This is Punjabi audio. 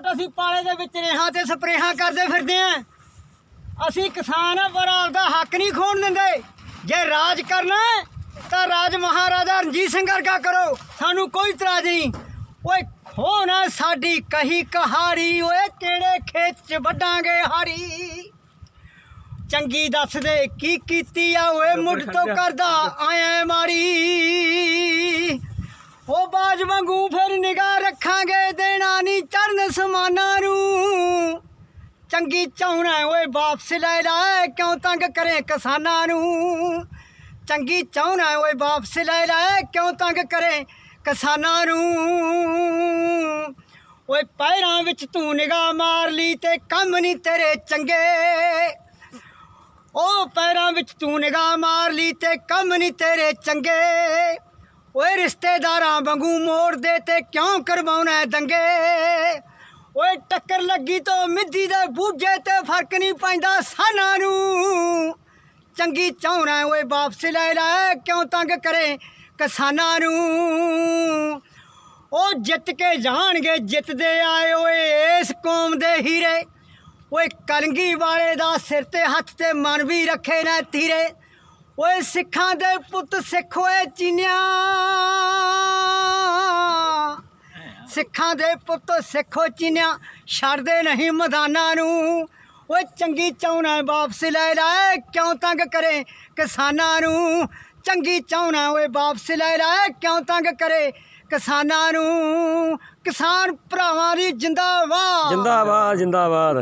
ਟੁੱਟ ਅਸੀਂ ਪਾਲੇ ਦੇ ਵਿੱਚ ਰੇਹਾਂ ਤੇ ਸਪਰੇਹਾਂ ਕਰਦੇ ਫਿਰਦੇ ਆਂ। ਅਸੀਂ ਕਿਸਾਨ ਆ ਪਰ ਆਪਦਾ ਹੱਕ ਨਹੀਂ ਖੋਣ ਦਿੰਦੇ। ਜੇ ਰਾਜ ਕਰਨਾ ਤਾਂ ਰਾਜ ਮਹਾਰਾਜਾ ਰਣਜੀਤ ਸਿੰਘ ਵਰਗਾ ਕਰੋ। ਸਾਨੂੰ ਕੋਈ ਇਤਰਾਜ਼ ਨਹੀਂ। ਓਏ ਖੋਣਾ ਸਾਡੀ ਕਹੀ ਕਹਾੜੀ। ਓਏ ਕਿਹੜੇ ਖੇਤ 'ਚ ਵੱਢਾਂਗੇ ਹਾੜੀ? ਚੰਗੀ ਦੱਸ ਦੇ ਕੀ ਕੀਤੀ ਆ ਓਏ ਮੁੱਢ ਤੋਂ ਕਰਦਾ ਆਇਆ ਮਾਰੀ ਉਹ ਬਾਜ ਵਾਂਗੂ ਫਿਰ ਨਿਗਾਹ ਰੱਖਾਂਗੇ ਦੇਣਾ ਚੰਗੀ ਚਾਹਣਾ ਓਏ ਵਾਪਸ ਲੈ ਲੈ, ਕਿਉਂ ਤੰਗ ਕਰੇ ਕਿਸਾਨਾਂ ਨੂੰ? ਚੰਗੀ ਚਾਹਣਾ ਓਏ ਵਾਪਸ ਲੈ ਲੈ, ਕਿਉਂ ਤੰਗ ਕਰੇ ਕਿਸਾਨਾਂ ਨੂੰ? ਓਏ ਪੈਰਾਂ ਵਿੱਚ ਤੂੰ ਨਿਗਾਹ ਮਾਰ ਲਈ ਤੇ ਕੰਮ ਨਹੀਂ ਤੇਰੇ ਚੰਗੇ। ਉਹ ਪੈਰਾਂ ਵਿੱਚ ਤੂੰ ਨਿਗਾਹ ਮਾਰ ਲਈ ਤੇ ਕੰਮ ਨਹੀਂ ਤੇਰੇ ਚੰਗੇ। ਓਏ ਰਿਸ਼ਤੇਦਾਰਾਂ ਵਾਂਗੂ ਮੋੜ ਦੇ ਤੇ ਕਿਉਂ ਕਰਵਾਉਣਾ ਦੰਗੇ? ਓਏ ਟੱਕਰ ਲੱਗੀ ਤੋਂ ਮਿੱਧੀ ਦੇ ਬੂਝੇ ਤੇ ਫ਼ਰਕ ਨਹੀਂ ਪੈਂਦਾ ਸਾਨਾਂ ਨੂੰ। ਚੰਗੀ ਚਾਹਣਾ ਓਏ ਵਾਪਸ ਲੈ ਲੈ, ਕਿਉਂ ਤੰਗ ਕਰੇ ਕਿਸਾਨਾਂ ਨੂੰ। ਉਹ ਜਿੱਤ ਕੇ ਜਾਣਗੇ, ਜਿੱਤਦੇ ਆਏ ਓਏ ਇਸ ਕੌਮ ਦੇ ਹੀਰੇ। ਓਏ ਕਲੰਗੀ ਵਾਲੇ ਦਾ ਸਿਰ ਤੇ ਹੱਥ ਤੇ ਮਨ ਵੀ ਰੱਖੇ ਨਾ ਤੀਰੇ ਓਏ ਸਿੱਖਾਂ ਦੇ ਪੁੱਤ ਸਿੱਖ ਓਏ ਚੀਨਿਆ। ਸਿੱਖਾਂ ਦੇ ਪੁੱਤ ਸਿੱਖੋ ਚੀਨਿਆ, ਛੱਡਦੇ ਨਹੀਂ ਮੈਦਾਨਾਂ ਨੂੰ। ਓਏ ਚੰਗੀ ਚਾਹਣਾ ਵਾਪਸ ਲੈ ਲੈ ਕਿਉਂ ਤੰਗ ਕਰੇ ਕਿਸਾਨਾਂ ਨੂੰ? ਚੰਗੀ ਚਾਹਣਾ ਓਏ ਵਾਪਸ ਲੈ ਲੈ ਕਿਉਂ ਤੰਗ ਕਰੇ ਕਿਸਾਨਾਂ ਨੂੰ? ਕਿਸਾਨ ਭਰਾਵਾਂ ਦੀ ਜਿੰਦਾਬਾਦ। ਜਿੰਦਾਬਾਦ ਜਿੰਦਾਬਾਦ।